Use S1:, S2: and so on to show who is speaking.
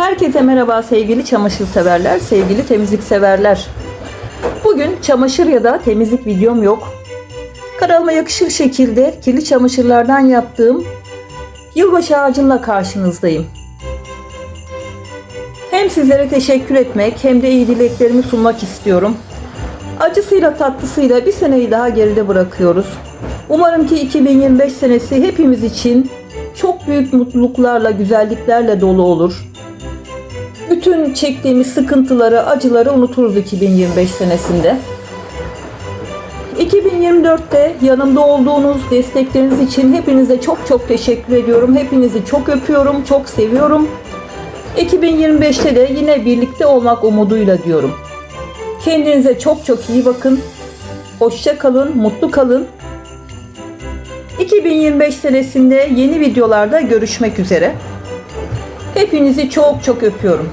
S1: Herkese merhaba sevgili çamaşır severler, sevgili temizlik severler. Bugün çamaşır ya da temizlik videom yok. Kanalıma yakışır şekilde kirli çamaşırlardan yaptığım yılbaşı ağacımla karşınızdayım. Hem sizlere teşekkür etmek hem de iyi dileklerimi sunmak istiyorum. Acısıyla tatlısıyla bir seneyi daha geride bırakıyoruz. Umarım ki 2025 senesi hepimiz için çok büyük mutluluklarla, güzelliklerle dolu olur. Bütün çektiğimiz sıkıntıları, acıları unuturuz 2025 senesinde. 2024'te yanımda olduğunuz destekleriniz için hepinize çok çok teşekkür ediyorum. Hepinizi çok öpüyorum, çok seviyorum. 2025'te de yine birlikte olmak umuduyla diyorum. Kendinize çok çok iyi bakın. Hoşça kalın, mutlu kalın. 2025 senesinde yeni videolarda görüşmek üzere. Hepinizi çok çok öpüyorum.